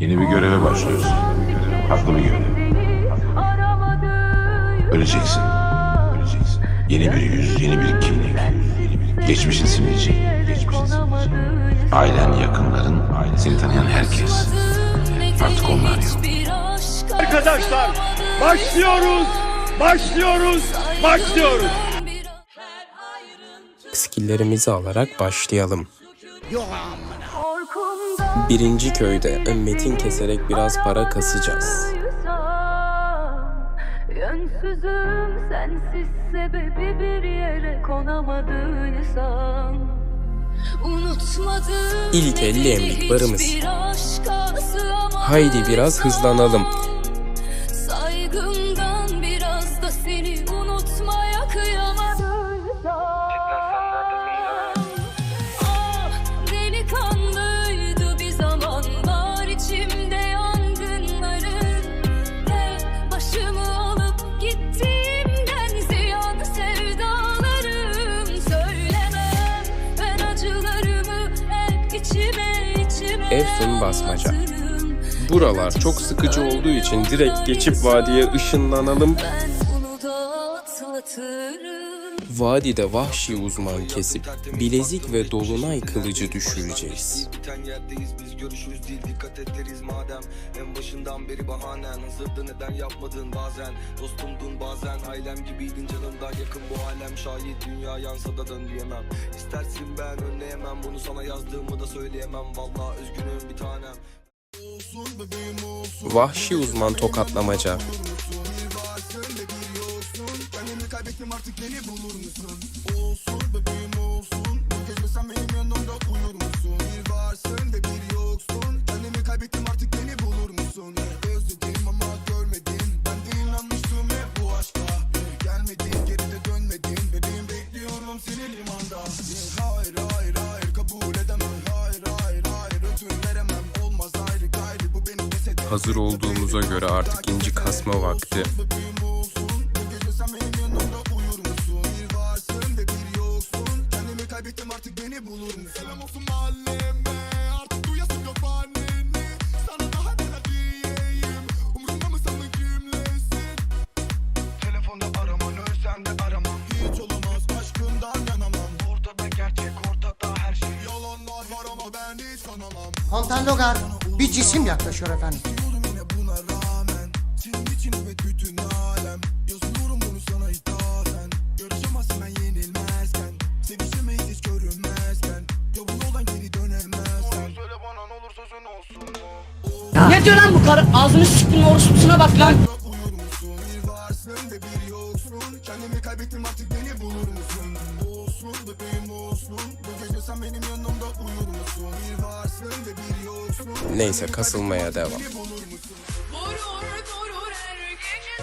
Yeni bir göreve başlıyorsun. Farklı bir görev. Öleceksin. Öleceksin. Yeni bir yüz, yeni bir kimlik. Geçmişin silinecek. Geçmişin silinecek. Ailen, yakınların, seni tanıyan herkes. Artık onlar yok. Arkadaşlar başlıyoruz, başlıyoruz, başlıyoruz. skilllerimizi alarak başlayalım. Birinci köyde metin keserek biraz para kasacağız. Yönsüzüm sensiz sebebi bir yere konamadığını san Unutmadım İlk 50 emlik varımız. Haydi biraz hızlanalım. Efsun Basmaca. Buralar çok sıkıcı olduğu için direkt geçip vadiye ışınlanalım. Ben bunu da atlatırım Vadide vahşi uzman kesip bilezik ve dolunay kılıcı düşüreceğiz. Biten yerdeyiz biz görüşürüz değil dikkat ederiz Hazır olduğumuza göre artık inci kasma vakti. Kanamam Kontan Logar bir cisim yaklaşıyor efendim. ne diyor lan bu karı? Ağzını sıktın orospusuna bak lan. Uyur musun bir varsın ve bir yoksun Kendimi kaybettim artık beni bulur musun Olsun bebeğim olsun. Bu gece sen benim yanımda uyur musun Bir varsın ve bir yoksun. Neyse kasılmaya devam. Vurur vurur her gece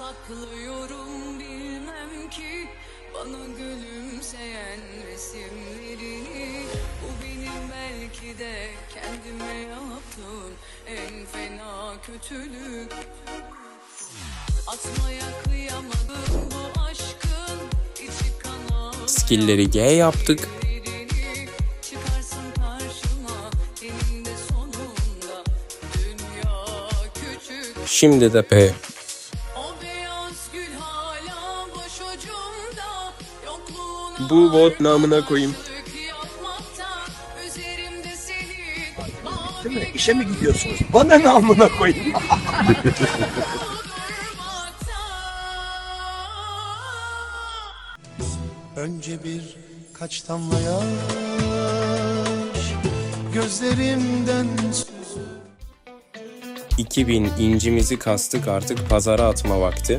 saklıyorum bilmem ki Bana gülümseyen resimlerini Bu benim belki de kendime yaptığım En fena kötülük Atmaya kıyamadım bu aşkın içi kana Skillleri G yaptık. Şimdi de P. Bu bot namına koyayım. Değil mi? İşe mi gidiyorsunuz? Bana ne amına koyayım? Önce bir kaç damla yaş Gözlerimden 2000 incimizi kastık artık pazara atma vakti.